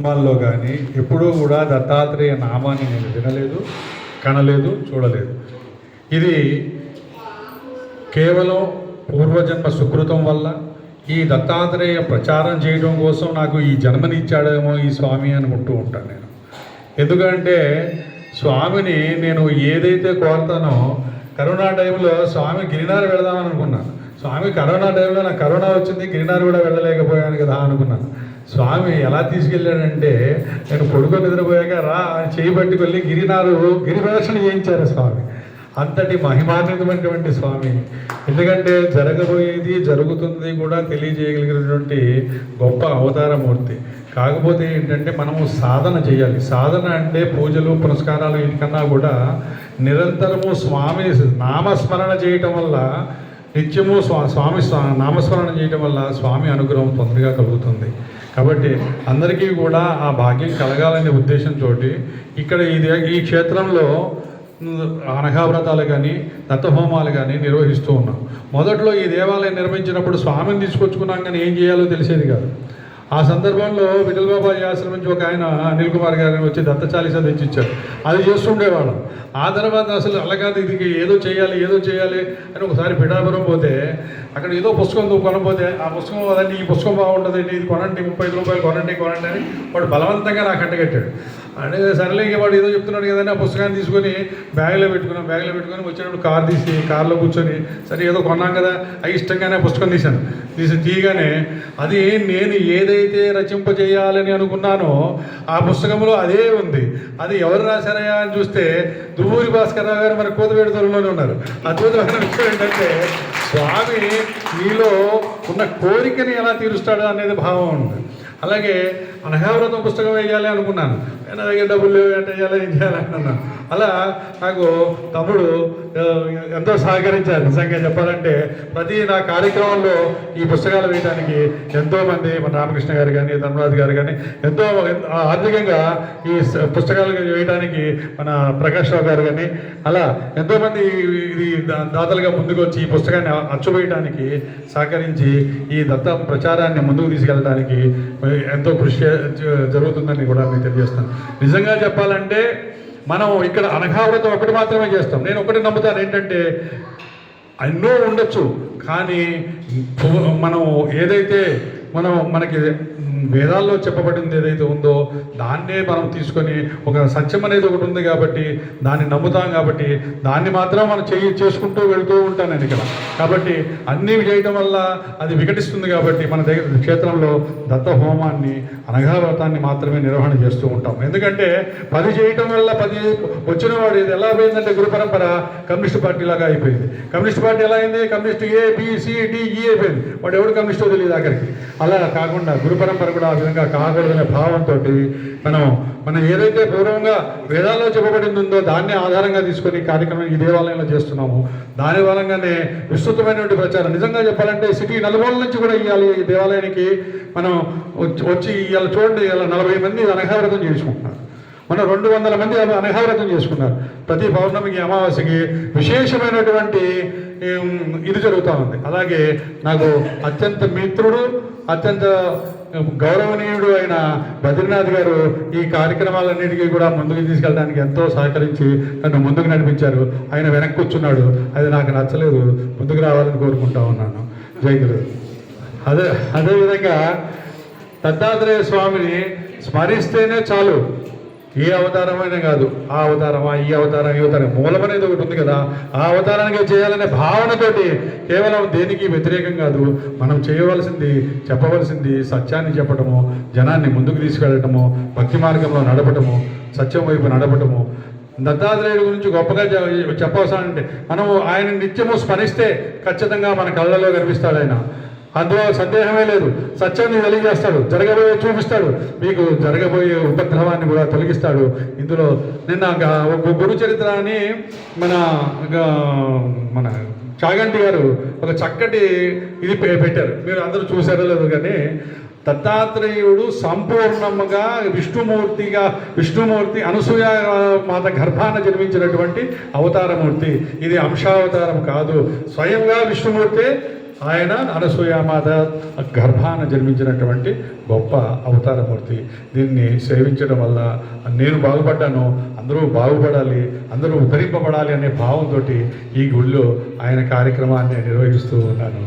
కుటుంబాల్లో కానీ ఎప్పుడూ కూడా దత్తాత్రేయ నామాన్ని నేను వినలేదు కనలేదు చూడలేదు. ఇది కేవలం పూర్వజన్మ సుకృతం వల్ల ఈ దత్తాత్రేయ ప్రచారం చేయడం కోసం నాకు ఈ జన్మనిచ్చాడేమో ఈ స్వామి అనుకుంటూ ఉంటాను నేను. ఎందుకంటే స్వామిని నేను ఏదైతే కోరుతానో కరోనా టైంలో స్వామి గిరినారు వెళదామని అనుకున్నాను. స్వామి కరోనా టైంలో నాకు కరోనా వచ్చింది గిరినారు కూడా వెళ్ళలేకపోయాను కదా అనుకున్నాను. స్వామి ఎలా తీసుకెళ్ళాడంటే నేను కొడుకు నిద్రపోయాక రా అని చేయి వెళ్ళి గిరినారు గిరి చేయించారు స్వామి. అంతటి మహిమాన్వితమైనటువంటి స్వామి. ఎందుకంటే జరగబోయేది జరుగుతుంది కూడా తెలియజేయగలిగినటువంటి గొప్ప అవతారమూర్తి. కాకపోతే ఏంటంటే మనము సాధన చేయాలి. సాధన అంటే పూజలు పునస్కారాలు వీటికన్నా కూడా నిరంతరము స్వామి నామస్మరణ చేయటం వల్ల నిత్యము స్వా స్వామి స్వా- నామస్మరణ చేయటం వల్ల స్వామి అనుగ్రహం తొందరగా కలుగుతుంది. కాబట్టి అందరికీ కూడా ఆ భాగ్యం కలగాలనే ఉద్దేశంతో ఇక్కడ ఇది ఈ క్షేత్రంలో అనఘావ్రతాలు కానీ దత్తహోమాలు కానీ నిర్వహిస్తూ ఉన్నాం. మొదట్లో ఈ దేవాలయం నిర్మించినప్పుడు స్వామిని తీసుకొచ్చుకున్నాం కానీ ఏం చేయాలో తెలిసేది కాదు. ఆ సందర్భంలో విఠల్ బాబాజీ ఆశ్రమం నుంచి ఒక ఆయన అనిల్ కుమార్ గారిని వచ్చి దత్తచాలీస తెచ్చిచ్చారు. అది చేస్తుండేవాళ్ళం. ఆ తర్వాత అసలు అలాగాదు ఇది ఏదో చేయాలి ఏదో చేయాలి అని ఒకసారి పిఠాపురం పోతే అక్కడ ఏదో పుస్తకం కొనపోతే ఆ పుస్తకం అదండి ఈ పుస్తకం బాగుంటుంది ఇది కొనండి ముప్పై ఐదు రూపాయలు కొనండి కొనండి అని వాడు బలవంతంగా నాకు అంటగట్టాడు అంటే సరేలే ఇక వాడు ఏదో చెప్తున్నాడు కదండి ఆ పుస్తకాన్ని తీసుకొని బ్యాగ్లో పెట్టుకున్నాం బ్యాగ్లో పెట్టుకొని వచ్చేటప్పుడు కార్ తీసి కార్లో కూర్చొని సరే ఏదో కొన్నాం కదా అవి ఇష్టంగానే ఆ పుస్తకం తీశాను. తీసి తీయగానే అది నేను ఏదైతే రచింపజేయాలని అనుకున్నానో ఆ పుస్తకంలో అదే ఉంది. అది ఎవరు రాశారయ్యా అని చూస్తే దువ్వూరి భాస్కరరావు గారు మన కోతవేడు త్వరలోనే ఉన్నారు. అద్భుతమైన విషయం ఏంటంటే స్వామి మీలో ఉన్న కోరికని ఎలా తీరుస్తాడు అనేది భావం ఉంది. అలాగే అనఘావ్రతం పుస్తకం వేయాలి అనుకున్నాను. నా దగ్గర డబ్బులు లేవు అంటే వేయాలి ఏం చేయాలి అనుకున్నాను. అలా నాకు తమ్ముడు ఎంతో సహకరించారు. నిజంగా చెప్పాలంటే ప్రతి నా కార్యక్రమంలో ఈ పుస్తకాలు వేయడానికి ఎంతోమంది మన రామకృష్ణ గారు కానీ ధర్మరాజు గారు కానీ ఎంతో ఆర్థికంగా ఈ పుస్తకాలు వేయడానికి మన ప్రకాష్ రావు గారు కానీ అలా ఎంతోమంది ఇది దా- దాతలుగా ముందుకు వచ్చి ఈ పుస్తకాన్ని అచ్చువేయడానికి సహకరించి ఈ దత్త ప్రచారాన్ని ముందుకు తీసుకెళ్ళడానికి ఎంతో కృషి జరుగుతుందని కూడా మీకు తెలియజేస్తాను. నిజంగా చెప్పాలంటే మనం ఇక్కడ అనఘావ్రతం ఒకటి మాత్రమే చేస్తాం. నేను ఒకటి నమ్ముతాను ఏంటంటే ఎన్నో ఉండొచ్చు కానీ మనం ఏదైతే మనం మనకి వేదాల్లో చెప్పబడింది ఏదైతే ఉందో దాన్నే మనం తీసుకొని ఒక సత్యం అనేది ఒకటి ఉంది కాబట్టి దాన్ని నమ్ముతాం కాబట్టి దాన్ని మాత్రం మనం చేయి చేసుకుంటూ వెళ్తూ ఉంటాను నేను ఇక్కడ. కాబట్టి అన్నీ చేయడం వల్ల అది వికటిస్తుంది కాబట్టి మన దగ్గర క్షేత్రంలో దత్త హోమాన్ని అనఘావ్రతాన్ని మాత్రమే నిర్వహణ చేస్తూ ఉంటాం. ఎందుకంటే పది చేయటం వల్ల పది వచ్చిన వాడు ఇది ఎలా పోయిందంటే గురు పరంపర కమ్యూనిస్ట్ పార్టీ లాగా అయిపోయింది. కమ్యూనిస్ట్ పార్టీ ఎలా అయింది? Communist A B C D E అయిపోయింది. వాడు ఎవడు కమ్యూనిస్టో తెలియదు ఆఖరికి. అలా కాకుండా గురు పరంపర కూడా ఆ విధంగా కాకూడదనే భావంతో మనం మనం ఏదైతే పూర్వంగా వేదాల్లో చెప్పబడింది ఉందో దాన్ని ఆధారంగా తీసుకొని కార్యక్రమం ఈ దేవాలయంలో చేస్తున్నాము. దాని బలంగానే విస్తృతమైనటువంటి ప్రచారం. నిజంగా చెప్పాలంటే సిటీ నలుగోల నుంచి కూడా ఇవాళ ఈ దేవాలయానికి. మనం వచ్చి- వచ్చి ఇవాళ చూడండి ఇవాళ నలభై మంది అనఘావ్రతం చేసుకుంటున్నారు. మన రెండు వందల మంది అనఘావ్రతం చేసుకున్నారు ప్రతి పౌర్ణమికి అమావాస్యకి విశేషమైనటువంటి ఇది జరుగుతూ ఉంది. అలాగే నాకు అత్యంత మిత్రుడు అత్యంత గౌరవనీయుడు అయిన బద్రీనాథ్ గారు ఈ కార్యక్రమాలన్నిటికీ కూడా ముందుకు తీసుకెళ్ళడానికి ఎంతో సహకరించి నన్ను ముందుకు నడిపించారు. ఆయన వెనక్కి కూర్చున్నాడు. అది నాకు నచ్చలేదు. ముందుకు రావాలని కోరుకుంటా ఉన్నాను. జై అదే అదేవిధంగా దత్తాత్రేయ స్వామిని స్మరిస్తేనే చాలు. ఏ అవతారమైనా కాదు ఆ అవతారమా ఈ అవతారం ఈ అవతారం మూలం అనేది ఒకటి ఉంది కదా ఆ అవతారానికి చేయాలనే భావనతోటి కేవలం దేనికి వ్యతిరేకం కాదు మనం చేయవలసింది చెప్పవలసింది సత్యాన్ని చెప్పటము జనాన్ని ముందుకు తీసుకెళ్ళటము భక్తి మార్గంలో నడపటము సత్యం వైపు నడపటము. దత్తాత్రేయుడి గురించి గొప్పగా చె- చెప్పవలసిందంటే మనము ఆయన నిత్యము స్మరిస్తే ఖచ్చితంగా మన కళ్ళలో కనిపిస్తాడు ఆయన. అందులో సందేహమే లేదు. సత్యాన్ని తెలియజేస్తాడు జరగబోయే చూపిస్తాడు. మీకు జరగబోయే ఉపద్రవాన్ని కూడా తొలగిస్తాడు. ఇందులో నిన్న ఒక గురు చరిత్ర అని మన మన చాగంటి గారు ఒక చక్కటి ఇది పెట్టారు. మీరు అందరూ చూసారో లేదు కానీ దత్తాత్రేయుడు సంపూర్ణముగా విష్ణుమూర్తిగా విష్ణుమూర్తి అనసూయ మాత గర్భాన జన్మించినటువంటి అవతారమూర్తి. ఇది అంశావతారం కాదు. స్వయంగా విష్ణుమూర్తి ఆయన అనసూయమాత గర్భాన జన్మించినటువంటి గొప్ప అవతారమూర్తి. దీన్ని సేవించడం వల్ల నేను బాగుపడ్డాను అందరూ బాగుపడాలి అందరూ ఉద్ధరింపబడాలి అనే భావంతో ఈ గుళ్ళో ఆయన కార్యక్రమాన్ని నిర్వహిస్తూ ఉన్నాను.